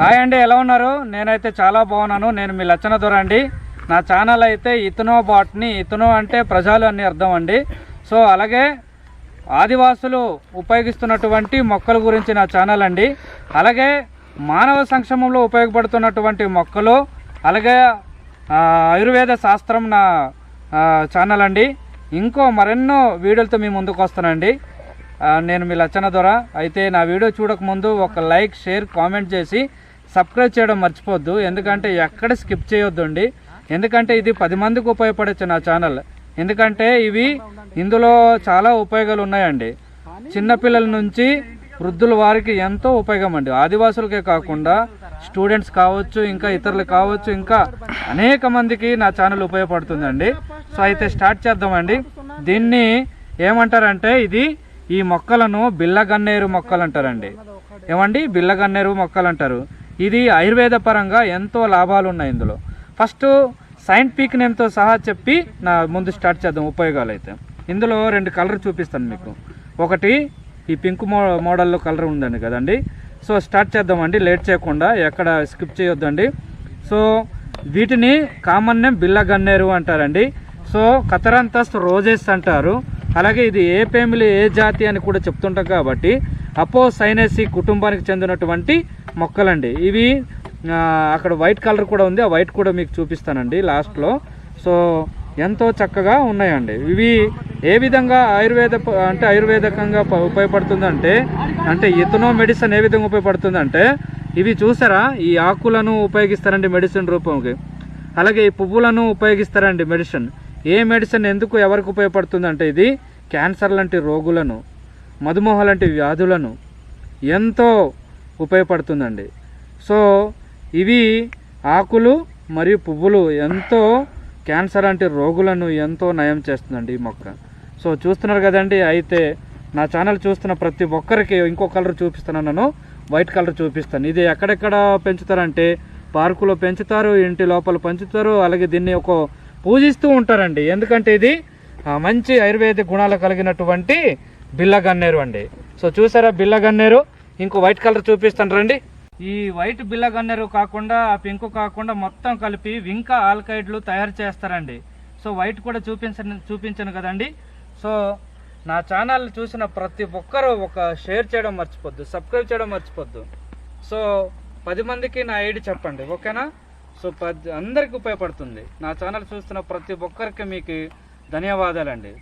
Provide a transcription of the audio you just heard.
Hi అండి ఎలా ఉన్నారు? నేనైతే చాలా బాగున్నాను. నేను మీ లచ్చన దొర అండి. నా ఛానల్ అయితే ఇతనో బాట్ని ఇతనో అంటే ప్రజలు అని అర్థం అండి. సో అలాగే ఆదివాసులు ఉపయోగిస్తున్నటువంటి మొక్కల గురించి నా ఛానల్ అండి. అలాగే మానవ సంక్షేమంలో ఉపయోగపడుతున్నటువంటి మొక్కలు అలాగే ఆయుర్వేద శాస్త్రం నా ఛానల్ అండి. ఇంకో మరెన్నో వీడియోలతో మీ ముందుకు వస్తానండి. నేను మీ లచ్చన ద్వారా అయితే నా వీడియో చూడకముందు ఒక లైక్ షేర్ కామెంట్ చేసి సబ్స్క్రైబ్ చేయడం మర్చిపోద్దు. ఎందుకంటే ఎక్కడ స్కిప్ చేయొద్దండి. ఎందుకంటే ఇది పది మందికి ఉపయోగపడచ్చు నా ఛానల్. ఎందుకంటే ఇవి ఇందులో చాలా ఉపయోగాలు ఉన్నాయండి. చిన్నపిల్లల నుంచి వృద్ధుల వారికి ఎంతో ఉపయోగం అండి. ఆదివాసులకే కాకుండా స్టూడెంట్స్ కావచ్చు ఇంకా ఇతరులు కావచ్చు ఇంకా అనేక మందికి నా ఛానల్ ఉపయోగపడుతుందండి. సో అయితే స్టార్ట్ చేద్దామండి. దీన్ని ఏమంటారంటే ఇది ఈ మొక్కలను బిల్లగన్నేరు మొక్కలు అంటారండి ఏమండి? బిల్లగన్నేరు మొక్కలు అంటారు ఇది ఆయుర్వేద పరంగా ఎంతో లాభాలు ఉన్నాయి ఇందులో. ఫస్ట్ సైంటిఫిక్ నేమ్తో సహా చెప్పి నా ముందు స్టార్ట్ చేద్దాం ఉపయోగాలు అయితే ఇందులో రెండు కలర్ చూపిస్తాను మీకు. ఒకటి ఈ పింక్ మో మోడల్లో కలర్ ఉందండి కదండి. సో స్టార్ట్ చేద్దామండి. లేట్ చేయకుండా ఎక్కడ స్కిప్ చేయొద్దండి. సో వీటిని కామన్ నేమ్ బిల్లగన్నేరు అంటారండి. సో కతరంతస్ రోజెస్ అంటారు. అలాగే ఇది ఏ ఫ్యామిలీ ఏ జాతి అని కూడా చెప్తుంటాం కాబట్టి అపో సైనసీ కుటుంబానికి చెందినటువంటి మొక్కలండి. ఇవి అక్కడ వైట్ కలర్ కూడా ఉంది. ఆ వైట్ కూడా మీకు చూపిస్తానండి లాస్ట్లో. సో ఎంతో చక్కగా ఉన్నాయండి. ఇవి ఏ విధంగా ఆయుర్వేద అంటే ఆయుర్వేదకంగా ఉపయోగపడుతుందంటే అంటే ఇతనో మెడిసిన్ ఏ విధంగా ఉపయోగపడుతుందంటే ఇవి చూసారా? ఈ ఆకులను ఉపయోగిస్తారండి మెడిసిన్ రూపంకి. అలాగే ఈ పువ్వులను ఉపయోగిస్తారండి మెడిసిన్. ఏ మెడిసిన్ ఎందుకు ఎవరికి ఉపయోగపడుతుందంటే ఇది? క్యాన్సర్ లాంటి రోగులను మధుమేహ లాంటి వ్యాధులను ఎంతో ఉపయోగపడుతుందండి. సో ఇవి ఆకులు మరియు పువ్వులు ఎంతో క్యాన్సర్ లాంటి రోగులను ఎంతో నయం చేస్తుందండి ఈ మొక్క. సో చూస్తున్నారు కదండి అయితే నా ఛానల్ చూస్తున్న ప్రతి ఒక్కరికి ఇంకో కలర్ చూపిస్తున్నాను నేను. వైట్ కలర్ చూపిస్తాను. ఇది ఎక్కడెక్కడ పెంచుతారంటే పార్కులో పెంచుతారు ఇంటి లోపల పెంచుతారు అలాగే దీన్ని ఒక పూజిస్తూ ఉంటారండి. ఎందుకంటే ఇది మంచి ఆయుర్వేద గుణాలు కలిగినటువంటి బిల్లగన్నేరు అండి. సో చూసారా బిల్లగన్నేరు ఇంకో వైట్ కలర్ చూపిస్తాను రండి. ఈ వైట్ బిల్లగన్నేరు కాకుండా ఆ పింక్ కాకుండా మొత్తం కలిపి వింకా ఆల్కైడ్లు తయారు చేస్తారండి. సో వైట్ కూడా చూపించను చూపించను కదండి. సో నా ఛానల్ చూసిన ప్రతి ఒక్కరూ ఒక షేర్ చేయడం మర్చిపోద్దు సబ్స్క్రైబ్ చేయడం మర్చిపోద్దు. సో పది మందికి నా ఐడి చెప్పండి ఓకేనా? సో పది అందరికీ ఉపయోగపడుతుంది. నా ఛానల్ చూస్తున్న ప్రతి ఒక్కరికి మీకు ధన్యవాదాలండి.